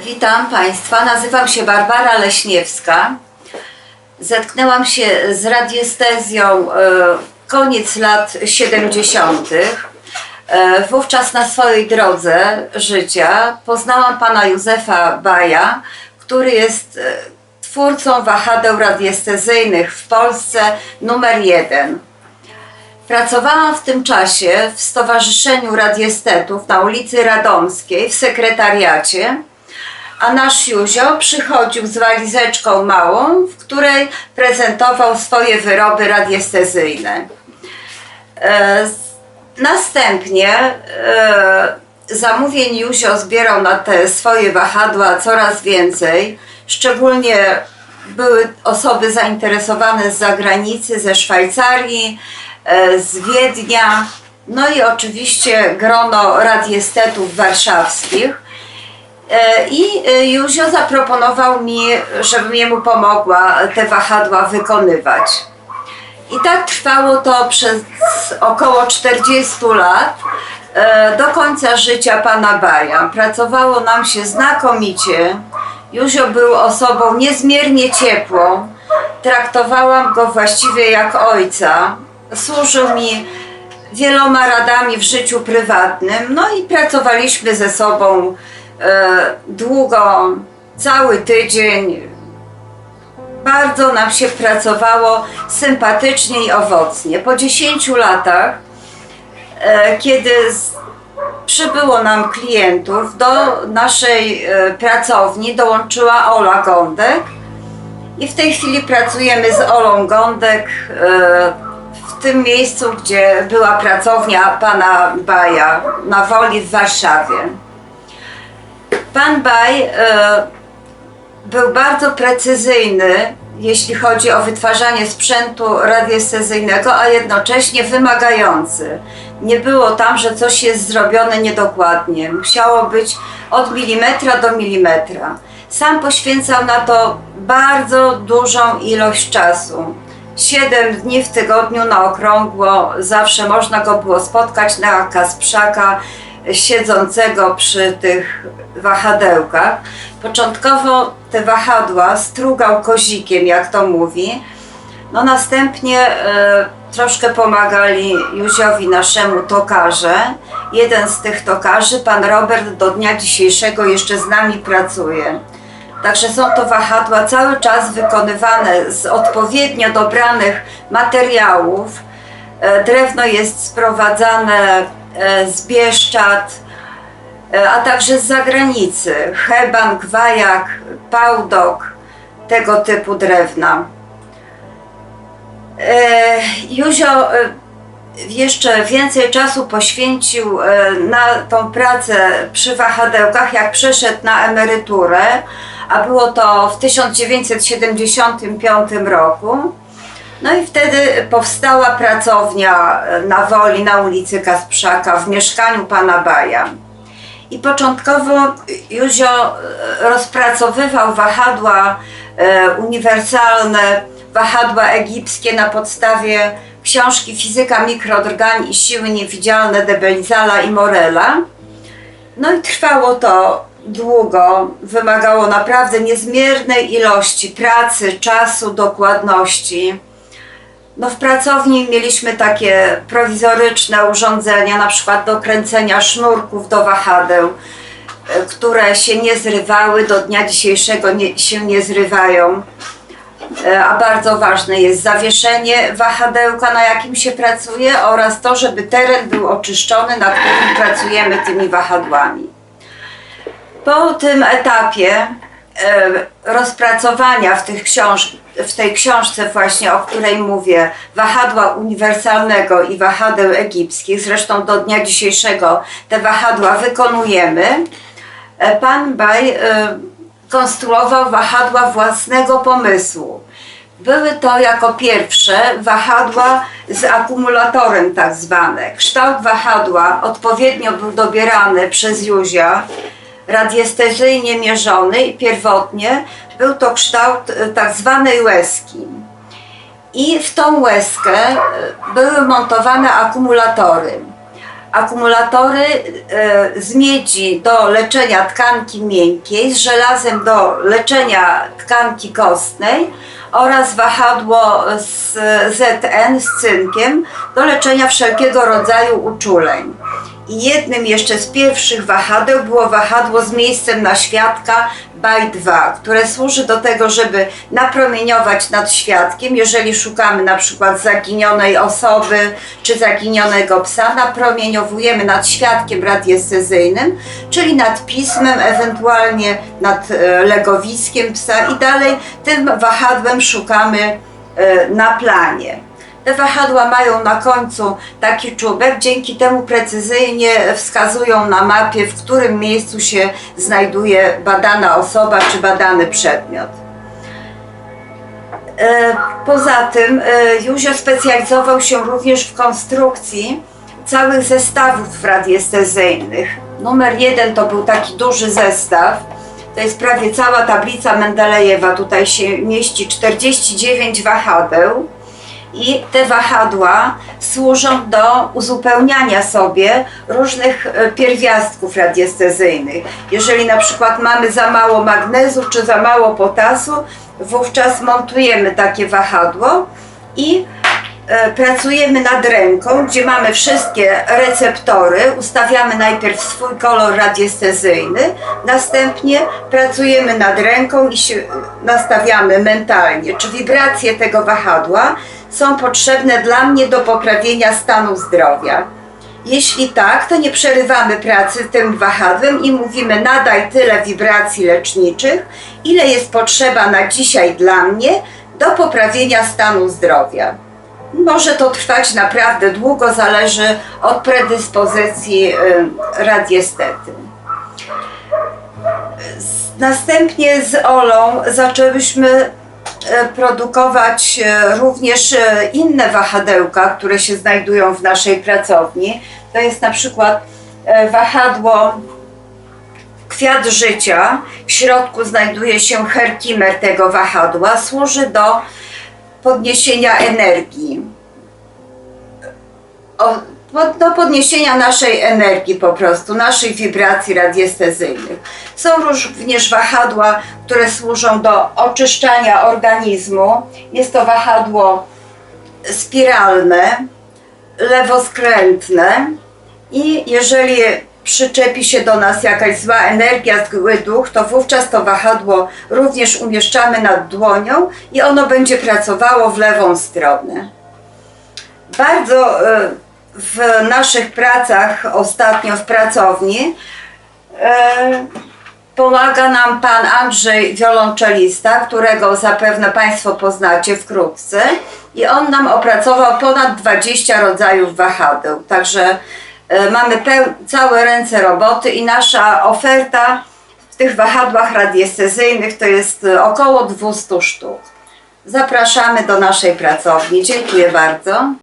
Witam Państwa, nazywam się Barbara Leśniewska. Zetknęłam się z radiestezją e, koniec lat 70. E, Wówczas na swojej drodze życia poznałam pana Józefa Baja, który jest e, twórcą wahadeł radiestezyjnych w Polsce numer jeden. Pracowałam w tym czasie w Stowarzyszeniu Radiestetów na ulicy Radomskiej w sekretariacie, a nasz Józio przychodził z walizeczką małą, w której prezentował swoje wyroby radiestezyjne. E, Następnie e, zamówień Józio zbierał na te swoje wahadła coraz więcej. Szczególnie były osoby zainteresowane z zagranicy, ze Szwajcarii, e, z Wiednia, no i oczywiście grono radiestetów warszawskich. E, I e, Józio zaproponował mi, żebym jemu pomogła te wahadła wykonywać. I tak trwało to przez około 40 lat, e, do końca życia pana Baja. Pracowało nam się znakomicie. Józio był osobą niezmiernie ciepłą. Traktowałam go właściwie jak ojca. Służył mi wieloma radami w życiu prywatnym. No i pracowaliśmy ze sobą długo, cały tydzień, bardzo nam się pracowało sympatycznie i owocnie. Po 10 latach, e, kiedy przybyło nam klientów, do naszej e, pracowni dołączyła Ola Gądek i w tej chwili pracujemy z Olą Gądek e, w tym miejscu, gdzie była pracownia pana Baja na Woli w Warszawie. Pan Baj e, był bardzo precyzyjny, jeśli chodzi o wytwarzanie sprzętu radiestezyjnego, a jednocześnie wymagający. Nie było tam, że coś jest zrobione niedokładnie. Musiało być od milimetra do milimetra. Sam poświęcał na to bardzo dużą ilość czasu. Siedem dni w tygodniu na okrągło, zawsze można go było spotkać na Kasprzaka, siedzącego przy tych wahadełkach. Początkowo te wahadła strugał kozikiem, jak to mówi. No następnie e, troszkę pomagali Józiowi naszemu tokarze. Jeden z tych tokarzy, pan Robert, do dnia dzisiejszego jeszcze z nami pracuje. Także są to wahadła cały czas wykonywane z odpowiednio dobranych materiałów. E, Drewno jest sprowadzane z Bieszczad, e, a także z zagranicy. Heban, gwajak, pałdok, tego typu drewna. E, Józio e, jeszcze więcej czasu poświęcił e, na tą pracę przy wahadełkach, jak przeszedł na emeryturę, a było to w 1975 roku. No i wtedy powstała pracownia e, na Woli, na ulicy Kasprzaka, w mieszkaniu pana Baja. I początkowo Józio e, rozpracowywał wahadła e, uniwersalne, wahadła egipskie na podstawie książki Fizyka mikrodrgań i siły niewidzialne de Belizala i Morela. No i trwało to długo, wymagało naprawdę niezmiernej ilości pracy, czasu, dokładności. No w pracowni mieliśmy takie prowizoryczne urządzenia, na przykład do kręcenia sznurków do wahadeł, e, które się nie zrywały, do dnia dzisiejszego nie, się nie zrywają. E, A bardzo ważne jest zawieszenie wahadełka, na jakim się pracuje oraz to, żeby teren był oczyszczony, na którym pracujemy tymi wahadłami. Po tym etapie rozpracowania w, tych książ- w tej książce właśnie, o której mówię, wahadła uniwersalnego i wahadeł egipskich, zresztą do dnia dzisiejszego te wahadła wykonujemy, e, pan Baj e, konstruował wahadła własnego pomysłu. Były to jako pierwsze wahadła z akumulatorem tak zwane. Kształt wahadła odpowiednio był dobierany przez Józia, radiestezyjnie mierzony i pierwotnie był to kształt e, tak zwanej łezki. I w tą łezkę e, były montowane akumulatory. akumulatory e, z miedzi do leczenia tkanki miękkiej, z żelazem do leczenia tkanki kostnej oraz wahadło z ZN z cynkiem do leczenia wszelkiego rodzaju uczuleń. Jednym jeszcze z pierwszych wahadeł było wahadło z miejscem na świadka 2, które służy do tego, żeby napromieniować nad świadkiem, jeżeli szukamy na przykład zaginionej osoby czy zaginionego psa, napromieniowujemy nad świadkiem radiestezyjnym, czyli nad pismem, ewentualnie nad e, legowiskiem psa i dalej tym wahadłem szukamy e, na planie. Wahadła mają na końcu taki czubek, dzięki temu precyzyjnie wskazują na mapie, w którym miejscu się znajduje badana osoba czy badany przedmiot. E, Poza tym e, Józio specjalizował się również w konstrukcji całych zestawów radiestezyjnych. Numer jeden to był taki duży zestaw. To jest prawie cała tablica Mendelejewa. Tutaj się mieści 49 wahadeł. I te wahadła służą do uzupełniania sobie różnych e, pierwiastków radiestezyjnych. Jeżeli na przykład mamy za mało magnezu czy za mało potasu, wówczas montujemy takie wahadło i pracujemy nad ręką, gdzie mamy wszystkie receptory, ustawiamy najpierw swój kolor radiestezyjny, następnie pracujemy nad ręką i się nastawiamy mentalnie, czy wibracje tego wahadła są potrzebne dla mnie do poprawienia stanu zdrowia. Jeśli tak, to nie przerywamy pracy tym wahadłem i mówimy nadaj tyle wibracji leczniczych, ile jest potrzeba na dzisiaj dla mnie do poprawienia stanu zdrowia. Może to trwać naprawdę długo, zależy od predyspozycji y, radiestety. Następnie z Olą zaczęłyśmy e, produkować e, również inne wahadełka, które się znajdują w naszej pracowni. To jest na przykład wahadło kwiat życia. W środku znajduje się herkimer tego wahadła. Służy do podniesienia energii. O, pod- do podniesienia naszej energii po prostu, naszych wibracji radiestezyjnych. Są również wahadła, które służą do oczyszczania organizmu. Jest to wahadło spiralne, lewoskrętne i jeżeli przyczepi się do nas jakaś zła energia, zły duch, to wówczas to wahadło również umieszczamy nad dłonią i ono będzie pracowało w lewą stronę. Bardzo e, w naszych pracach, ostatnio w pracowni, e, pomaga nam pan Andrzej, wiolonczelista, którego zapewne Państwo poznacie wkrótce. I on nam opracował ponad 20 rodzajów wahadeł. Także mamy peł- całe ręce roboty i nasza oferta w tych wahadłach radiestezyjnych to jest e, około 200 sztuk. Zapraszamy do naszej pracowni. Dziękuję bardzo.